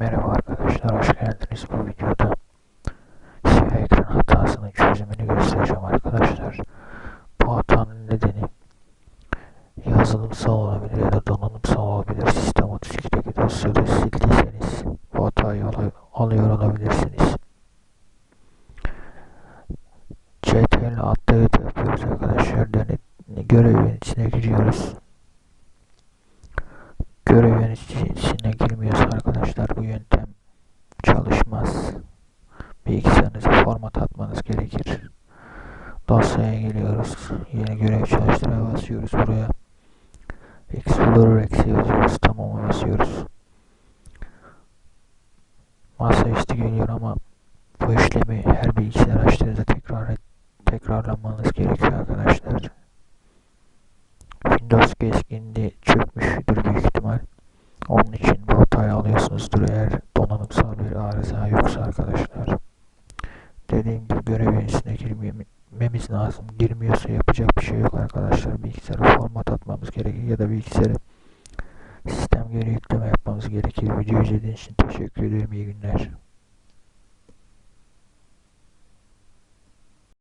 Merhaba arkadaşlar, hoş geldiniz. Bu videoda siyah ekran hatasının çözümünü göstereceğim arkadaşlar. Bu hatanın nedeni yazılımsal olabilir ya da donanımsal olabilir. Sistem 32'deki dosyada sildiyseniz bu hatayı al- alıyor olabilirsiniz. CTRL atlayıp yapıyoruz arkadaşlar. Denet görev yöneticisine giriyoruz. Görev yöneticisine girmiyorsa arkadaşlar bu yöntem çalışmaz. Bilgisayarınıza format atmanız gerekir. Dosyaya geliyoruz. Yeni görev çalıştıra basıyoruz buraya. Explorer eksi yazıyoruz. Tamam'a basıyoruz. Masaüstü geliyor ama bu işlemi her bilgisayar açtığınızda tekrar tekrarlamanız gerekiyor arkadaşlar. Windows keskinliği çökmüştür büyük ihtimal. Onun için bu alıyorsunuzdur eğer donanımsal bir arıza yoksa arkadaşlar. Dediğim gibi görev yöneticisine girmemiz lazım. Girmiyorsa yapacak bir şey yok arkadaşlar. Bilgisayara format atmamız gerekir ya da bilgisayara sistem geri yükleme yapmamız gerekir. Video izlediğiniz için teşekkür ederim. İyi günler.